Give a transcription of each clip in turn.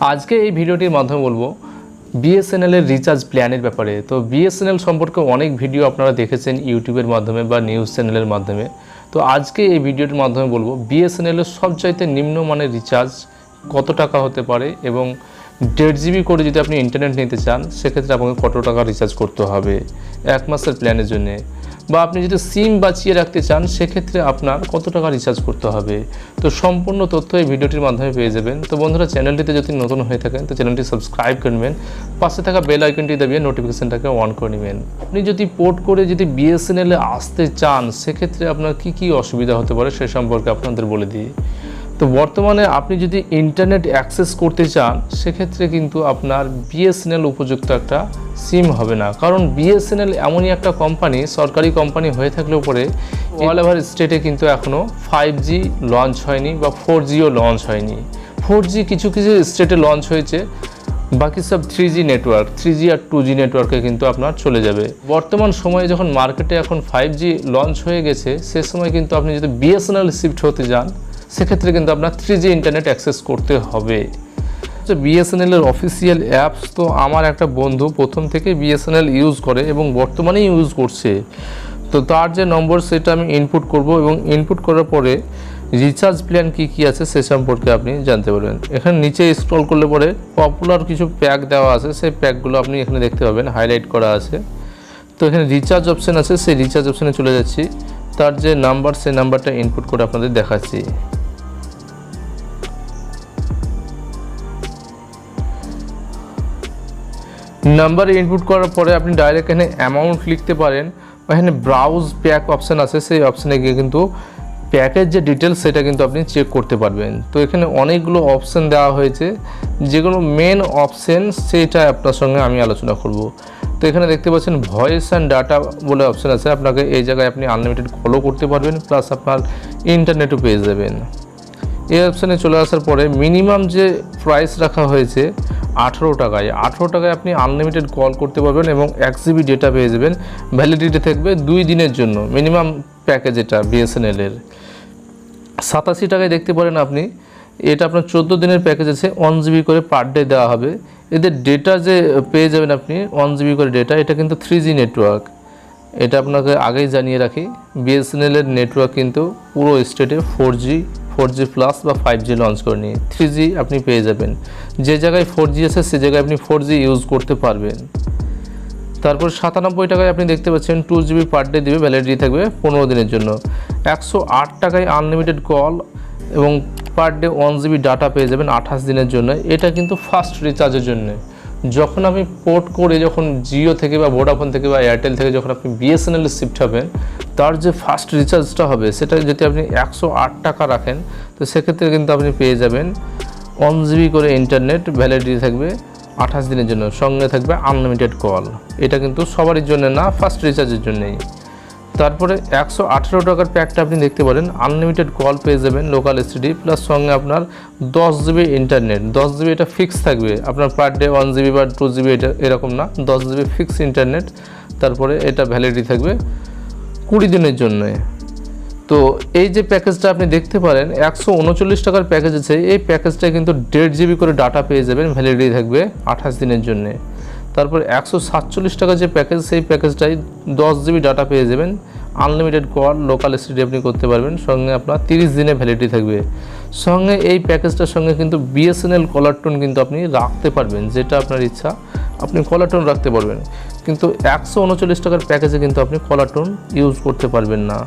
আজকে এই ভিডিওটির মাধ্যমে বলব বিএসএনএল এর রিচার্জ প্ল্যানের ব্যাপারে। তো বিএসএনএল সম্পর্কে অনেক ভিডিও আপনারা দেখেছেন ইউটিউবের মাধ্যমে বা নিউজ চ্যানেলের মাধ্যমে। তো আজকে এই ভিডিওটির মাধ্যমে বলব বিএসএনএল এর সবচাইতে নিম্নমানের রিচার্জ কত টাকা হতে পারে এবং দেড় জিবি করে যদি আপনি ইন্টারনেট নিতে চান, সেক্ষেত্রে আপনাকে কত টাকা রিচার্জ করতে হবে এক মাসের প্ল্যানের জন্যে। বা আপনি যদি সিম বাঁচিয়ে রাখতে চান, সেক্ষেত্রে আপনার কত টাকা রিচার্জ করতে হবে? তো সম্পূর্ণ তথ্য এই ভিডিওটির মাধ্যমে পেয়ে যাবেন। তো বন্ধুরা, চ্যানেলটিতে যদি নতুন হয়ে থাকেন, তো চ্যানেলটি সাবস্ক্রাইব করে নেবেন। পাশে থাকা বেল আইকনটি দাবিয়ে নোটিফিকেশানটাকে অন করে নেবেন। আপনি যদি পোর্ট করে যদি বিএসএনএলে আসতে চান, সেক্ষেত্রে আপনার কি কি অসুবিধা হতে পারে, সে সম্পর্কে আপনাদের বলে দিই। তো বর্তমানে আপনি যদি ইন্টারনেট অ্যাক্সেস করতে চান, সেক্ষেত্রে কিন্তু আপনার বিএসএনএল উপযুক্ত একটা সিম হবে না। কারণ বিএসএনএল এমনই একটা কোম্পানি সরকারি কোম্পানি হয়ে থাকলেও পরে অল ওভার স্টেটে কিন্তু এখনও ফাইভ জি লঞ্চ হয়নি বা ফোর জিও লঞ্চ হয়নি। ফোর জি কিছু কিছু স্টেটে লঞ্চ হয়েছে, বাকি সব three G network three G আর টু জি নেটওয়ার্কে কিন্তু আপনার চলে যাবে। বর্তমান সময়ে যখন মার্কেটে এখন ফাইভ জি লঞ্চ হয়ে গেছে, সে সময় কিন্তু আপনি যদি বিএসএনএল শিফট হতে যান সেক্ষেত্রে কিন্তু আপনার থ্রি জি ইন্টারনেট অ্যাক্সেস করতে হবে। বিএসএনএল এর অফিসিয়াল অ্যাপস তো আমার একটা বন্ধু প্রথম থেকে বিএসএনএল ইউজ করে এবং বর্তমানেই ইউজ করছে। তো তার যে নম্বর সেটা আমি ইনপুট করব এবং ইনপুট করার পরে রিচার্জ প্ল্যান কি কি আছে সে সম্পর্কে আপনি জানতে পারবেন। এখানে নিচে স্ক্রল করলে পরে পপুলার কিছু প্যাক দেওয়া আছে, সেই প্যাকগুলো আপনি এখানে দেখতে পাবেন হাইলাইট করা আছে। তো এখানে রিচার্জ অপশান আছে, সেই রিচার্জ অপশানে চলে যাচ্ছি। তার যে নাম্বার সেই নাম্বারটা ইনপুট করে আপনাদের দেখাচ্ছি। নাম্বার ইনপুট করার পরে আপনি ডাইরেক্ট এখানে অ্যামাউন্ট লিখতে পারেন বা এখানে ব্রাউজ প্যাক অপশান আছে, সেই অপশানে গিয়ে কিন্তু প্যাকের যে ডিটেলস সেটা কিন্তু আপনি চেক করতে পারবেন। তো এখানে অনেকগুলো অপশান দেওয়া হয়েছে। যেগুলো মেন অপশান সেটা আপনার সঙ্গে আমি আলোচনা করব। তো এখানে দেখতে পাচ্ছেন ভয়েস অ্যান্ড ডাটা বলে অপশান আছে। আপনাকে এই জায়গায় আপনি আনলিমিটেড কলও করতে পারবেন প্লাস আপনার ইন্টারনেটও পেয়ে যাবেন। এই অপশানে চলে আসার পরে মিনিমাম যে প্রাইস রাখা হয়েছে আঠেরো টাকায়। আঠেরো টাকায় আপনি আনলিমিটেড কল করতে পারবেন এবং এক জিবি ডেটা পেয়ে যাবেন। ভ্যালিডিটি থাকবে দুই দিনের জন্য মিনিমাম প্যাকেজ এটা বিএসএনএলের সাতাশি টাকায় দেখতে পারেন আপনি, এটা আপনার চোদ্দ দিনের প্যাকেজ আছে ওয়ান জিবি করে পার ডে দেওয়া হবে। এদের ডেটা যে পেয়ে যাবেন আপনি ওয়ান জিবি করে ডেটা এটা কিন্তু থ্রি জি নেটওয়ার্ক এটা আপনাকে আগেই জানিয়ে রাখি বিএসএনএলের নেটওয়ার্ক কিন্তু পুরো স্টেটে four G four G plus বা ফাইভ জি লঞ্চ করেনি থ্রি জি আপনি পেয়ে যাবেন। যে জায়গায় ফোর জি আছে, সে জায়গায় আপনি ফোর জি ইউজ করতে পারবেন। তারপর সাতানব্বই টাকায় আপনি দেখতে পাচ্ছেন টু জিবি পার ডে দেবে ভ্যালিডিটি থাকবে পনেরো দিনের জন্য। একশো আট টাকায় আনলিমিটেড কল এবং per day one GB data পেয়ে যাবেন আঠাশ দিনের জন্য। এটা কিন্তু ফার্স্ট রিচার্জের জন্য। যখন আপনি পোর্ট করে যখন জিও থেকে বা ভোডাফোন থেকে বা এয়ারটেল থেকে যখন আপনি বিএসএনএল শিফট হবেন, তার যে ফার্স্ট রিচার্জটা হবে, সেটা যদি আপনি একশো আট টাকা রাখেন, তো সেক্ষেত্রে কিন্তু আপনি পেয়ে যাবেন ওয়ান জিবি করে ইন্টারনেট ভ্যালিডিটি থাকবে আঠাশ দিনের জন্য, সঙ্গে থাকবে আনলিমিটেড কল এটা কিন্তু সবারই জন্য না ফার্স্ট রিচার্জের জন্যই। তারপরে একশো আঠেরো টাকার প্যাকটা আপনি দেখতে পারেন। আনলিমিটেড কল পেয়ে যাবেন লোকাল এসটিডি প্লাস সঙ্গে আপনার দশ জিবি ইন্টারনেট দশ জিবি এটা ফিক্স থাকবে। আপনার পার ডে ওয়ান জিবি বা টু জিবি এটা এরকম না। দশ জিবি ফিক্স ইন্টারনেট তারপরে এটা ভ্যালিডিটি থাকবে কুড়ি দিনের জন্য। তো এই যে প্যাকেজটা আপনি দেখতে পারেন, একশো উনচল্লিশ টাকার প্যাকেজ আছে। এই প্যাকেজটা কিন্তু দেড় জিবি করে ডাটা পেয়ে যাবেন ভ্যালিডিটি থাকবে আঠাশ দিনের জন্যে। তারপর একশো সাতচল্লিশ টাকা যে প্যাকেজ সেই প্যাকেজটাই দশ জিবি ডাটা পেয়ে যাবেন। আনলিমিটেড কল লোকাল এসটিডি আপনি করতে পারবেন। সঙ্গে আপনার তিরিশ দিনে ভ্যালিডিটি থাকবে। সঙ্গে এই প্যাকেজটার সঙ্গে কিন্তু বিএসএনএল কলার টোন কিন্তু আপনি রাখতে পারবেন, যেটা আপনার ইচ্ছা। আপনি কলার টোন রাখতে পারবেন। কিন্তু একশো উনচল্লিশ টাকার প্যাকেজে কিন্তু আপনি কলার টোন ইউজ করতে পারবেন না।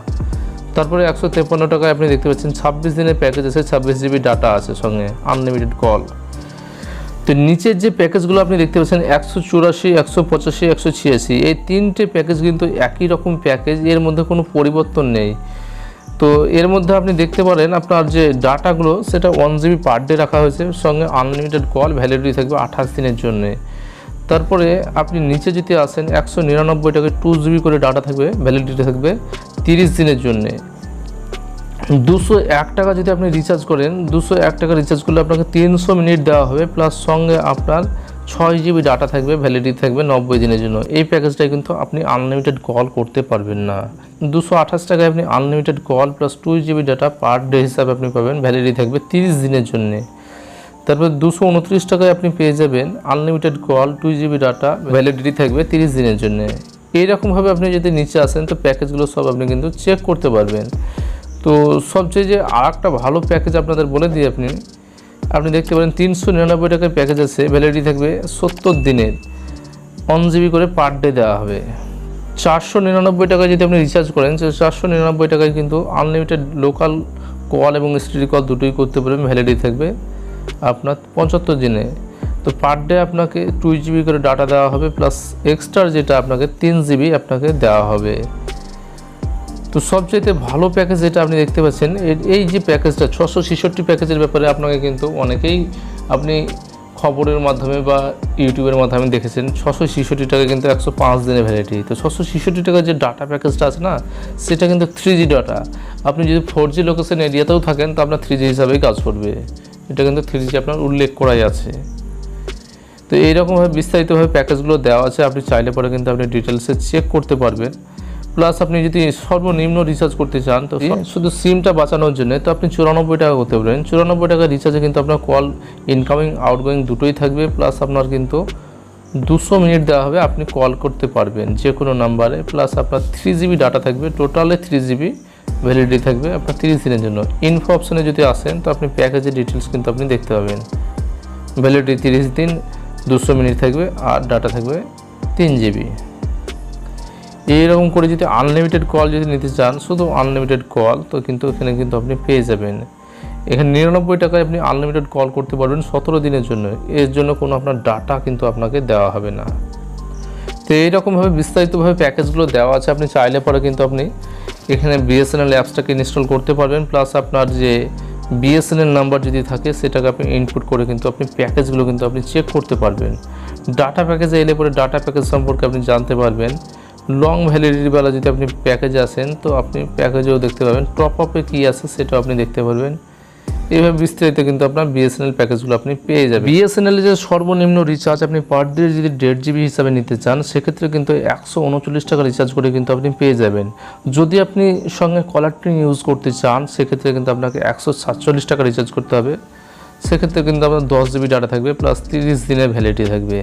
তারপরে একশো তেপ্পান্ন টাকায় আপনি দেখতে পাচ্ছেন, ছাব্বিশ দিনের প্যাকেজ আছে ছাব্বিশ জিবি ডাটা আছে সঙ্গে আনলিমিটেড কল তো নিচের যে প্যাকেজগুলো আপনি দেখতে পাচ্ছেন, একশো চুরাশি, একশো পঁচাশি, একশো ছিয়াশি, এই তিনটে প্যাকেজ কিন্তু একই রকম প্যাকেজ, এর মধ্যে কোনো পরিবর্তন নেই। তো এর মধ্যে আপনি দেখতে পারেন আপনার যে ডাটাগুলো, সেটা ওয়ান জিবি পার ডে রাখা হয়েছে, সঙ্গে আনলিমিটেড কল ভ্যালিডিটি থাকবে আঠাশ দিনের জন্যে। তারপরে আপনি নিচে যদি আসেন, একশো নিরানব্বই টাকায় টু জিবি করে ডাটা থাকবে, ভ্যালিডিটি থাকবে তিরিশ দিনের জন্যে। দুশো এক টাকা যদি আপনি রিচার্জ করেন, দুশো এক টাকা রিচার্জ করলে আপনাকে তিনশো মিনিট দেওয়া হবে প্লাস সঙ্গে আপনার ছয় জিবি ডাটা থাকবে ভ্যালিডিটি থাকবে নব্বই দিনের জন্য। এই প্যাকেজটায় কিন্তু আপনি আনলিমিটেড কল করতে পারবেন না। দুশো আঠাশ টাকায় আপনি unlimited call plus two GB data per day হিসাবে আপনি পাবেন ভ্যালিডিটি থাকবে তিরিশ দিনের জন্যে। তারপর দুশো উনত্রিশ টাকায় আপনি পেয়ে যাবেন unlimited call two GB data validity থাকবে তিরিশ দিনের জন্যে। এইরকমভাবে আপনি যদি নিচে আসেন, তো প্যাকেজগুলো সব আপনি কিন্তু চেক করতে পারবেন। তো সবচেয়ে যে আর একটা ভালো প্যাকেজ আপনাদের বলে দিই আপনি আপনি দেখতে পারেন তিনশো নিরানব্বই টাকার প্যাকেজ আছে ভ্যালিডিটি থাকবে সত্তর দিনের। ওয়ান জিবি করে পার ডে দেওয়া হবে। চারশো নিরানব্বই টাকায় যদি আপনি রিচার্জ করেন তো চারশো নিরানব্বই টাকায় কিন্তু আনলিমিটেড লোকাল কল এবং স্ট্রিট কল দুটোই করতে পারবেন ভ্যালিডিটি থাকবে আপনার পঁচাত্তর দিনে। তো পার ডে আপনাকে টু জিবি করে ডাটা দেওয়া হবে প্লাস এক্সট্রা যেটা আপনাকে তিন জিবি আপনাকে দেওয়া হবে। তো সবচেয়ে ভালো প্যাকেজ যেটা আপনি দেখতে পাচ্ছেন এই যে প্যাকেজটা ছশো ছেষট্টি প্যাকেজের ব্যাপারে আপনাকে কিন্তু অনেকেই আপনি খবরের মাধ্যমে বা ইউটিউবের মাধ্যমে দেখেছেন, ছশো ছেষট্টি টাকা কিন্তু একশো পাঁচ দিনের ভ্যালিডিটি তো ছশো ছেষট্টি টাকার যে ডাটা প্যাকেজটা আছে না, সেটা কিন্তু থ্রি জি ডাটা আপনি যদি ফোর জি লোকেশন এরিয়াতেও থাকেন, তো আপনার থ্রি জি হিসাবেই কাজ করবে। এটা কিন্তু থ্রি জি আপনার উল্লেখ করাই আছে। তো এইরকমভাবে বিস্তারিতভাবে প্যাকেজগুলো দেওয়া আছে, আপনি চাইলে পরে কিন্তু আপনি ডিটেলসে চেক করতে পারবেন। প্লাস আপনি যদি সর্বনিম্ন রিচার্জ করতে চান তো শুধু সিমটা বাঁচানোর জন্য তো আপনি চুরানব্বই টাকা করতে পারেন চুরানব্বই টাকা রিচার্জে কিন্তু আপনার কল ইনকামিং আউটগোয়িং দুটোই থাকবে। প্লাস আপনার কিন্তু দুশো মিনিট দেওয়া হবে আপনি কল করতে পারবেন যে কোনো নাম্বারে প্লাস আপনার থ্রি জিবি ডাটা থাকবে টোটালে থ্রি জিবি ভ্যালিডিটি থাকবে আপনার তিরিশ দিনের জন্য। ইনফো অপশানে যদি আসেন তো আপনি প্যাকেজের ডিটেলস কিন্তু আপনি দেখতে পাবেন। ভ্যালিডিটি তিরিশ দিন দুশো মিনিট থাকবে আর ডাটা থাকবে তিন জিবি এইরকম করে যদি আনলিমিটেড কল যদি নিতে চান, শুধু আনলিমিটেড কল তো কিন্তু এখানে কিন্তু আপনি পেয়ে যাবেন। এখানে নিরানব্বই টাকায় আপনি আনলিমিটেড কল করতে পারবেন সতেরো দিনের জন্য। এর জন্য কোনো আপনার ডাটা কিন্তু আপনাকে দেওয়া হবে না। তো এইরকমভাবে বিস্তারিতভাবে প্যাকেজগুলো দেওয়া আছে। আপনি চাইলে পরে কিন্তু আপনি এখানে বিএসএনএল অ্যাপসটাকে ইনস্টল করতে পারবেন। প্লাস আপনার যে বিএসএনএল নাম্বার যদি থাকে, সেটাকে আপনি ইনপুট করে কিন্তু আপনি প্যাকেজগুলো কিন্তু আপনি চেক করতে পারবেন। ডাটা প্যাকেজে এলে পরে ডাটা প্যাকেজ সম্পর্কে আপনি জানতে পারবেন। লং ভ্যালিডিটিওয়ালা যদি আপনি প্যাকেজে আসেন, তো আপনি প্যাকেজেও দেখতে পাবেন। টপ আপে কী আছে সেটাও আপনি দেখতে পারবেন। এইভাবে বিস্তারিত কিন্তু আপনার বিএসএনএল প্যাকেজগুলো আপনি পেয়ে যাবেন। বিএসএনএল যে সর্বনিম্ন রিচার্জ আপনি পার ডে যদি দেড় জিবি হিসাবে নিতে চান, সেক্ষেত্রে কিন্তু একশো উনচল্লিশ টাকা রিচার্জ করে কিন্তু আপনি পেয়ে যাবেন। যদি আপনি সঙ্গে কলার ট্রিং ইউজ করতে চান, সেক্ষেত্রে কিন্তু আপনাকে একশো সাতচল্লিশ টাকা রিচার্জ করতে হবে। সেক্ষেত্রে কিন্তু আপনার দশ জিবি ডাটা থাকবে প্লাস তিরিশ দিনের ভ্যালিডিটি থাকবে।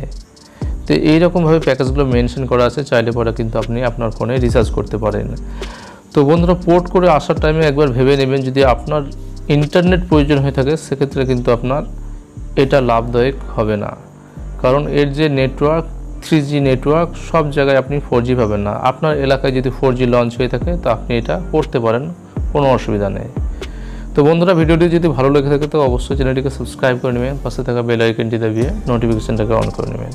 তো এইরকমভাবে প্যাকেজগুলো মেনশন করা আছে, চাইলে পরে কিন্তু আপনি আপনার ফোনে রিচার্জ করতে পারেন। তো বন্ধুরা পোর্ট করে আসার টাইমে একবার ভেবে নেবেন, যদি আপনার ইন্টারনেট প্রয়োজন হয়ে থাকে, সেক্ষেত্রে কিন্তু আপনার এটা লাভদায়ক হবে না। কারণ এর যে নেটওয়ার্ক থ্রি জি নেটওয়ার্ক সব জায়গায় আপনি ফোর জি পাবেন না। আপনার এলাকায় যদি ফোর জি লঞ্চ হয়ে থাকে, তো আপনি এটা করতে পারেন, কোনো অসুবিধা নেই। তো বন্ধুরা, ভিডিওটি যদি ভালো লেগে থাকে, তো অবশ্যই চ্যানেলটিকে সাবস্ক্রাইব করে নেবেন, পাশে থাকা বেল আইকনটি দাবিয়ে নোটিফিকেশানটাকে অন করে নেবেন।